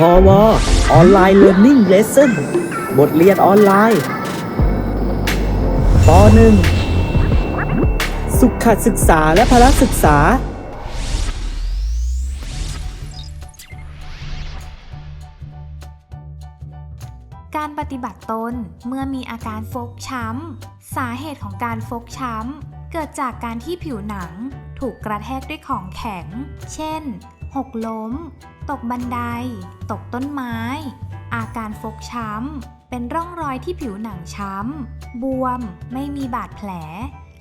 พอวออนไลน์เรียน i ิ g เลส s o n บทเรียนออนไลน์ป .1 สุขศึกษาและพละศึกษา การปฏิบัติตนเมื่อมีอาการฟกช้ำ สาเหตุของการฟกช้ำ เกิดจากการที่ผิวหนังถูกกระแทกด้วยของแข็ง เช่น หกล้ม ตกบันได ตกต้นไม้ อาการฟกช้ำ เป็นร่องรอยที่ผิวหนังช้ำ บวม ไม่มีบาดแผล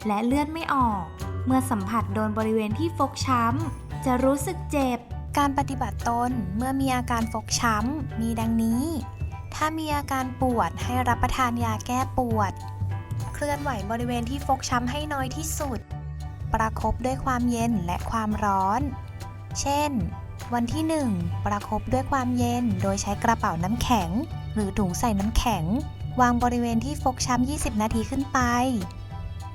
และเลือดไม่ออก เมื่อสัมผัสโดนบริเวณที่ฟกช้ำ จะรู้สึกเจ็บ การปฏิบัติตนเมื่อมีอาการฟกช้ำ มีดังนี้ ถ้ามีอาการปวดให้รับประทานยาแก้ปวด เคลื่อนไหวบริเวณที่ฟกช้ำให้น้อยที่สุด ประคบด้วยความเย็นและความร้อน เช่น วันที่ 1 ประคบด้วยความเย็นโดยใช้กระเป๋าน้ำแข็ง หรือถุงใส่น้ำแข็ง วางบริเวณที่ฟกช้ำ 20 นาทีขึ้นไป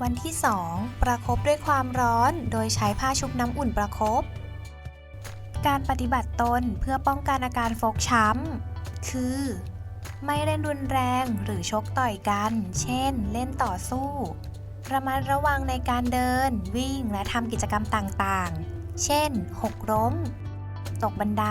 วันที่ 2 ประคบด้วยความร้อน โดยใช้ผ้าชุบน้ำอุ่นประคบการปฏิบัติตนเพื่อป้องกันอาการฟกช้ำ คือ ไม่เล่นรุนแรงหรือชกต่อยกัน เช่น เล่นต่อสู้ ระมัดระวังในการเดิน วิ่งและทำกิจกรรมต่างๆ เช่น หกล้ม ตกบันได